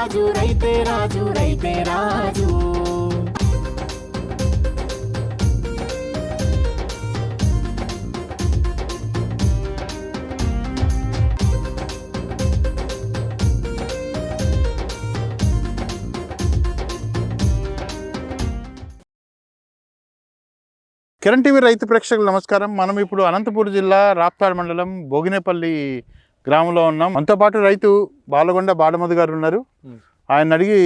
రాజు రైతే రాజు రైతే రాజు. కిరణ్ టీవీ రైతు ప్రేక్షకులు నమస్కారం. మనం ఇప్పుడు అనంతపూర్ జిల్లా రాప్తాడ్ మండలం భోగినేపల్లి గ్రామంలో ఉన్నాం. మనతో పాటు రైతు బాలగొండ బాలమధు గారు ఉన్నారు. ఆయన అడిగి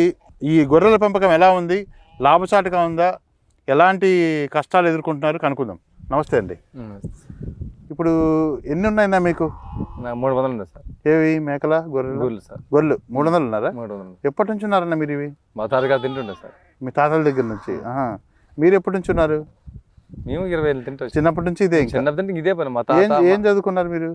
ఈ గొర్రెల పెంపకం ఎలా ఉంది? లాభసాటిగా ఉందా? ఎలాంటి కష్టాలు ఎదుర్కొంటున్నారు? కనుక్కుందాం. నమస్తే అండి. ఇప్పుడు ఎన్ని ఉన్నాయినా మీకు? మూడు వందలు ఉంది సార్. ఏవి? మేకల? గొర్రెలు? సార్. గొర్రెలు. మూడు వందలు ఉన్నారా? మూడు వందలు ఎప్పటి నుంచి ఉన్నారన్న మీరు ఇవి? మా తాతగారు తింటుండే సార్. మీ తాతల దగ్గర నుంచి. మీరు ఎప్పటి నుంచి ఉన్నారు? మేము ఇరవై ఏళ్ళు తింటాం చిన్నప్పటి నుంచి ఇదే చిన్నప్పటి నుంచి ఇదే పని. మా తాత ఏం చదువుకున్నారు మీరు?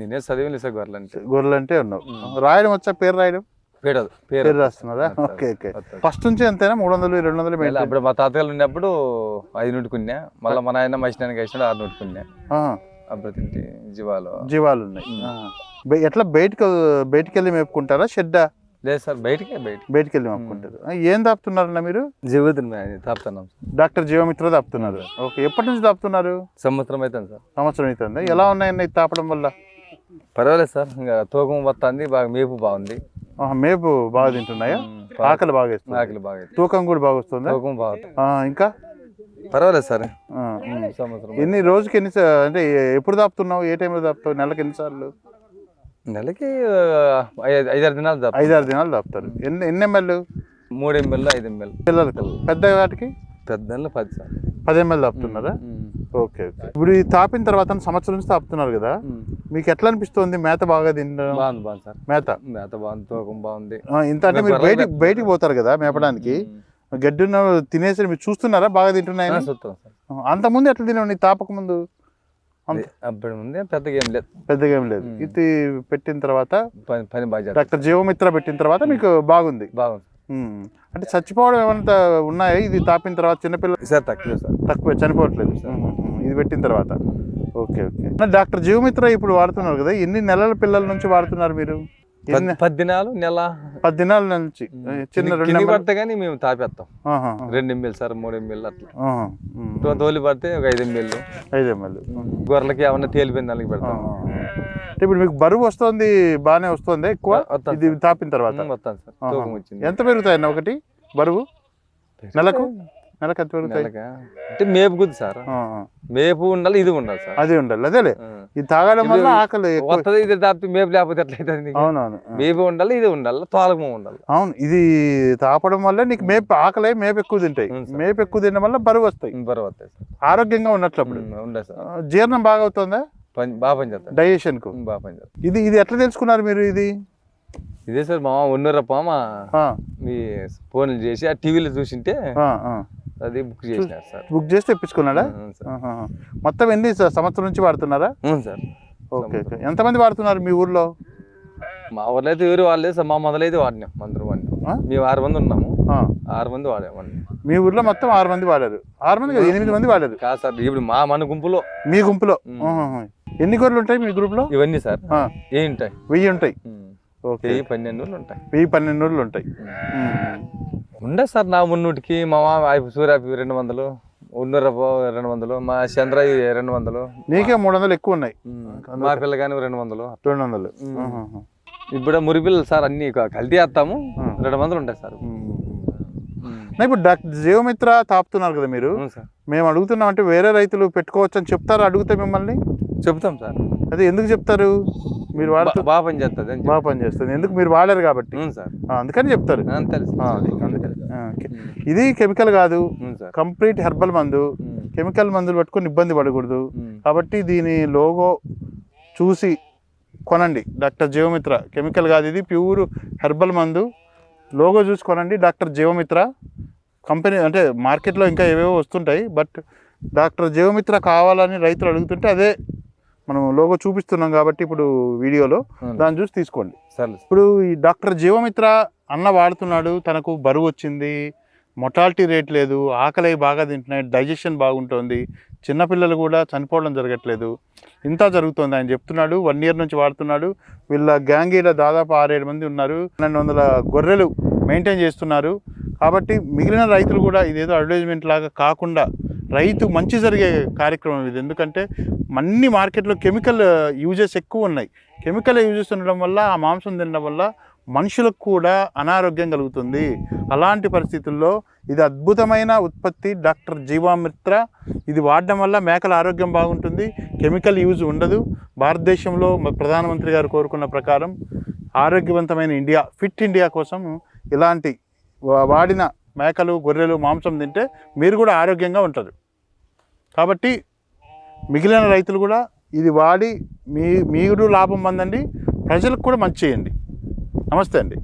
నేనే చదివి సార్ గొర్రెలు అంటే గొర్రెలు అంటే ఉన్నావు రాయడం వచ్చా? పేరు రాయడం? పేడదు పేరు పేరు రాస్తున్నారా. Okay okay. ఫస్ట్ నుంచి అంతేనా? మూడు వందలు రెండు వందలు అప్పుడు మా తాతగారు ఉన్నప్పుడు ఐదు నూటుకున్నా మళ్ళీ మా నాయన మసినానికి వేసినాడు ఆరు నూటుకున్నా అప్పుడు తింటే జీవాలు. జీవాలు ఉన్నాయి. ఎట్లా బయటకు బయటికి వెళ్ళి మేపుకుంటారా? షెడ్డా? లేదు సార్ బయటికే బయట. బయటికి వెళ్ళి మేపుకుంటారు ఏం దాపుతున్నారన్న మీరు? జీవితం తాపుతున్నాం డాక్టర్ జీవమిత్ర దాపుతున్నారు. ఓకే ఎప్పటి నుంచి దాపుతున్నారు? సంవత్సరం అవుతుంది సార్. సంవత్సరం అవుతుంది? ఎలా ఉన్నాయన్న ఇది తాపడం వల్ల? పర్వాలేదు సార్ ఇంకా తూకం వస్తుంది బాగా మేపు బాగుంది. మేపు బాగా తింటున్నాయా? ఆకలి బాగా వేస్తుంది. ఆకలి బాగా. తూకం కూడా బాగా వస్తుందా? తూకం బాగుంది ఆ, ఇంకా? పర్వాలేదు సార్. సంవత్సరం ఎన్ని రోజుకి ఎన్ని అంటే ఎప్పుడు దాపుతున్నావు? ఏ టైంలో దాపుతావు? నెలకి ఎన్నిసార్లు నెలకి ఐదారు దినాలు తప్ప ఐదారు దినాలు దాపుతారు. ఎన్ని ఎన్ని ఎంఎల్ మూడు ఎంఎల్ ఐదు ఎంఎల్ పిల్లలకు. పెద్ద వాటికి? పెద్ద పది సార్ పది ఎంఎల్ దాపుతున్నారా? ఓకే ఇప్పుడు ఈ తాపిన తర్వాత సంవత్సరం నుంచి తాపుతున్నారు కదా. మీకు ఎట్లా అనిపిస్తుంది? మేత బాగా తినడం? బాగుంది బాగుంది సార్. మేత? మేత బాగుంది తూకం బాగుంది. ఇంత అంటే మీరు బయటికి బయటికి పోతారు కదా మేపడానికి. గడ్డి ఉన్న తినేసి మీరు చూస్తున్నారా? బాగా తింటున్నాయని? చూస్తాం సార్. అంత ముందు ఎట్లా తినవు నీ తాపక ముందు? పెద్దగా ఏం లేదు. పెద్దగా ఏం లేదు. ఇది పెట్టిన తర్వాత పని బాగా డాక్టర్ జీవమిత్ర పెట్టిన తర్వాత మీకు బాగుంది. బాగుంది. అంటే చచ్చిపోవడం ఏమంత ఉన్నాయా? ఇది తాపిన తర్వాత చిన్నపిల్లలు సార్ తక్కువ సార్. తక్కువ చనిపోవట్లేదు. మ్మ్. ఇది పెట్టిన తర్వాత. Okay okay. డాక్టర్ జీవమిత్ర ఇప్పుడు వాడుతున్నారు కదా ఎన్ని నెలల పిల్లల నుంచి వాడుతున్నారు మీరు? ఎన్ని పది దినాలు నెల పది దినాల నుంచి చిన్న రెండు పడితే కానీ మేము తాపేస్తాం రెండు ఎంఎల్ సార్ మూడు ఎంఎల్ అట్లా. తోలి పడితే ఒక ఐదు ఎంఎల్. ఐదు ఎంఎల్. గొర్రెలకి ఏమన్నా తేలిపోయిన దానికి పెడతాం. ఇప్పుడు మీకు బరువు వస్తుంది బాగానే వస్తుంది ఎక్కువ? ఇది తాపిన తర్వాత. ఎంత పెరుగుతాయన్న ఒకటి? బరువు? నెలకు? నెలకు ఎంత పెరుగుతాయి? నెలకా? అంటే మేపు కుద్ది సార్. మేపు ఉండాలి ఇది ఉండాలి సార్. అది ఉండాలి అదేలే. ఇది తాగడం వల్ల ఆకలి వస్తుంది ఇది తప్పితే మేపు లేకపోతే ఎట్లయితుంది నీకు? అవునవును. మేపు ఉండాలి ఇది ఉండాలి తోలకము ఉండాలి. అవును ఇది తాపడం వల్ల నీకు మేపు ఆకలి మేపు ఎక్కువ తింటాయి. మేపు ఎక్కువ తినడం వల్ల బరువు వస్తాయి. బరువు వస్తాయి సార్. ఆరోగ్యంగా ఉన్నట్లు అప్పుడు ఉమ్, ఉండే సార్. జీర్ణం బాగా అవుతుందా? బాగా పని చేస్తాను. డైజెషన్కు బాగా పని చేస్తాను. ఇది ఇది ఎట్లా తెలుసుకున్నారు మీరు ఇది? ఇదే సార్ మా ఉన్నరప్ప మా మీ ఫోన్లు చేసి ఆ టీవీలో చూసింటే. అది బుక్ చేసినారు సార్. బుక్ చేసి తెప్పించుకున్నాడా. మొత్తం ఎన్ని సంవత్సరం నుంచి వాడుతున్నారా? సార్. Okay okay. ఎంతమంది వాడుతున్నారు మీ ఊర్లో? మా ఊర్లో అయితే ఎవరు వాళ్ళే సార్. మా మొదలైతే వాడినాం అందరూ వాడినాం? మేము ఆరు మంది ఉన్నాము. ఆరు మంది వాడేవాడిని మీ ఊర్లో మొత్తం ఆరు మంది వాడారు. ఆరు మంది ఎనిమిది మంది వాడారు. కాదు సార్ ఇప్పుడు మా మన గుంపులో. మీ గుంపులో. ఎన్ని గొర్రెలు ఉంటాయి మీ గ్రూప్లో? ఇవన్నీ సార్. ఆ, ఏంటాయి వెయ్యి ఉంటాయి. ఓకే. వెయ్యి పన్నెండు ఉంటాయి. వెయ్యి పన్నెండు ఉంటాయి. ఉండే సార్ నా మున్నూటికి మా మామ సూర్యాపి రెండు వందలు ఉన్నూరపు రెండు వందలు మా చంద్రయ్య రెండు వందలు. నీకే మూడు వందలు ఎక్కువ ఉన్నాయి. మా కానీ రెండు వందలు. రెండు వందలు. ఇప్పుడు మురి పిల్లలు సార్ అన్ని కల్తీ వేస్తాము. రెండు వందలు ఉంటాయి సార్. ఇప్పుడు డాక్టర్ జీవమిత్ర తాపుతున్నారు కదా మీరు? మేము అడుగుతున్నాం అంటే వేరే రైతులు పెట్టుకోవచ్చు అని చెప్తారా అడిగితే మిమ్మల్ని? చెప్తాం సార్. అదే ఎందుకు చెప్తారు? మీరు వాడుతూ బాగా పని చేస్తుంది బాగా పనిచేస్తుంది ఎందుకు? మీరు వాడారు కాబట్టి. సార్. అందుకని చెప్తారు. ఇది కెమికల్ కాదు. కంప్లీట్ హెర్బల్ మందు. కెమికల్ మందులు పట్టుకొని ఇబ్బంది పడకూడదు. కాబట్టి దీని లోగో చూసి కొనండి. డాక్టర్ జీవమిత్ర. కెమికల్ కాదు ఇది. ప్యూర్ హెర్బల్ మందు. లోగో చూసి కొనండి. డాక్టర్ జీవమిత్ర. కంపెనీ అంటే మార్కెట్లో ఇంకా ఏవేవో వస్తుంటాయి. బట్ డాక్టర్ జీవమిత్ర కావాలని రైతులు అడుగుతుంటే అదే మనం లోగో చూపిస్తున్నాం కాబట్టి ఇప్పుడు వీడియోలో. దాన్ని చూసి తీసుకోండి. సరే ఇప్పుడు ఈ డాక్టర్ జీవమిత్ర అన్న వాడుతున్నాడు. తనకు బరువు వచ్చింది. మొటాలిటీ రేట్ లేదు. ఆకలి బాగా తింటున్నాయి. డైజెషన్ బాగుంటుంది. చిన్నపిల్లలు కూడా చనిపోవడం జరగట్లేదు. ఇంత జరుగుతుంది ఆయన చెప్తున్నాడు. వన్ ఇయర్ నుంచి వాడుతున్నాడు. వీళ్ళ గ్యాంగ్ ఈడ దాదాపు ఆరేడు మంది ఉన్నారు. పన్నెండు వందల గొర్రెలు మెయింటైన్ చేస్తున్నారు. కాబట్టి మిగిలిన రైతులు కూడా ఇదేదో అడ్వర్టైజ్మెంట్ లాగా కాకుండా రైతు మంచి జరిగే కార్యక్రమం ఇది. ఎందుకంటే అన్ని మార్కెట్లో కెమికల్ యూజెస్ ఎక్కువ ఉన్నాయి. కెమికల్ యూజెస్ ఉండడం వల్ల ఆ మాంసం తినడం వల్ల మనుషులకు కూడా అనారోగ్యం కలుగుతుంది. అలాంటి పరిస్థితుల్లో ఇది అద్భుతమైన ఉత్పత్తి డాక్టర్ జీవామిత్ర ఇది వాడడం వల్ల మేకల ఆరోగ్యం బాగుంటుంది. కెమికల్ యూజ్ ఉండదు. భారతదేశంలో ప్రధానమంత్రి గారు కోరుకున్న ప్రకారం ఆరోగ్యవంతమైన ఇండియా ఫిట్ ఇండియా కోసం ఇలాంటి వాడిన మేకలు గొర్రెలు మాంసం తింటే మీరు కూడా ఆరోగ్యంగా ఉంటారు. కాబట్టి మిగిలిన రైతులు కూడా ఇది వాడి మీ మీరు లాభం పొందండి ప్రజలకు కూడా మంచి చేయండి. నమస్తే అండి.